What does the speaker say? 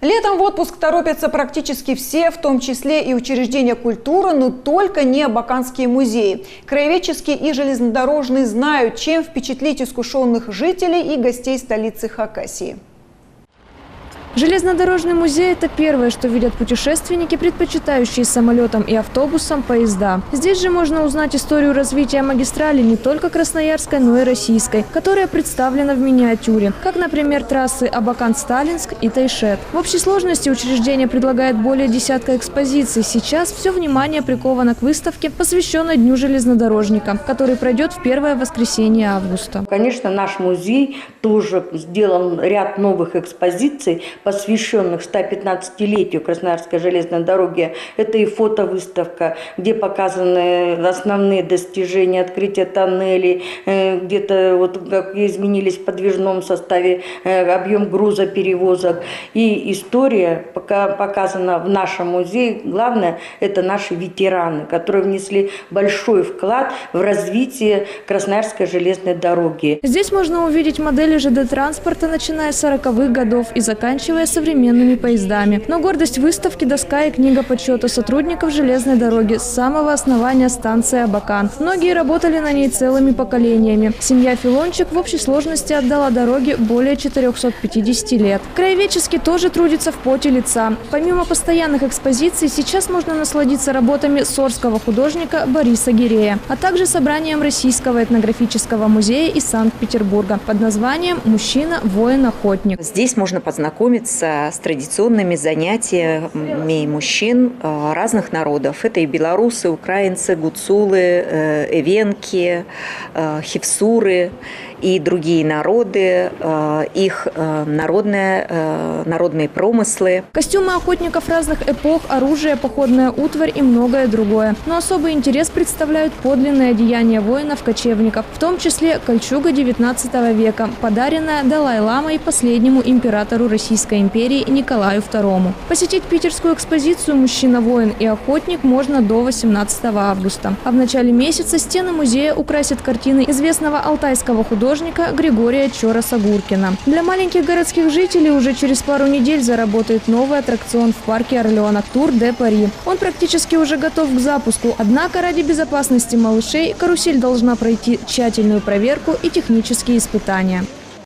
Летом в отпуск торопятся практически все, в том числе и учреждения культуры, но только не абаканские музеи. Краеведческие и железнодорожные знают, чем впечатлить искушенных жителей и гостей столицы Хакасии. Железнодорожный музей – это первое, что видят путешественники, предпочитающие самолетом и автобусом поезда. Здесь же можно узнать историю развития магистрали не только красноярской, но и российской, которая представлена в миниатюре, как, например, трассы Абакан-Сталинск и Тайшет. В общей сложности учреждение предлагает более десятка экспозиций. Сейчас все внимание приковано к выставке, посвященной Дню железнодорожника, который пройдет в первое воскресенье августа. Конечно, наш музей тоже сделал ряд новых экспозиций, посвященных 115-летию Красноярской железной дороги. Это и фотовыставка, где показаны основные достижения открытия тоннелей, э, где-то вот как изменились в подвижном составе э, объем груза перевозок. И история пока показана в нашем музее. Главное, это наши ветераны, которые внесли большой вклад в развитие Красноярской железной дороги. Здесь можно увидеть модели ЖД-транспорта, начиная с 40-х годов и заканчивая современными поездами. Но гордость выставки – доска и книга подсчета сотрудников железной дороги с самого основания станции Абакан. Многие работали на ней целыми поколениями. Семья Филончик в общей сложности отдала дороге более 450 лет. Краеведчески тоже трудится в поте лица. Помимо постоянных экспозиций, сейчас можно насладиться работами сорского художника Бориса Гирея, а также собранием Российского этнографического музея из Санкт-Петербурга под названием «Мужчина, воин, охотник». Здесь можно познакомиться знакомиться с традиционными занятиями мужчин э, разных народов. Это и белорусы, украинцы, гуцулы, э, эвенки, э, хевсуры и другие народы, их народные, народные промыслы. Костюмы охотников разных эпох, оружие, походная утварь и многое другое. Но особый интерес представляют подлинные одеяния воинов-кочевников, в том числе кольчуга XIX века, подаренная Далай-ламой последнему императору Российской Российской империи Николаю II. Посетить питерскую экспозицию «Мужчина-воин и охотник» можно до 18 августа. А в начале месяца стены музея украсят картины известного алтайского художника Григория Чора-Сагуркина. Для маленьких городских жителей уже через пару недель заработает новый аттракцион в парке Орлеонок Тур де Пари. Он практически уже готов к запуску, однако ради безопасности малышей карусель должна пройти тщательную проверку и технические испытания.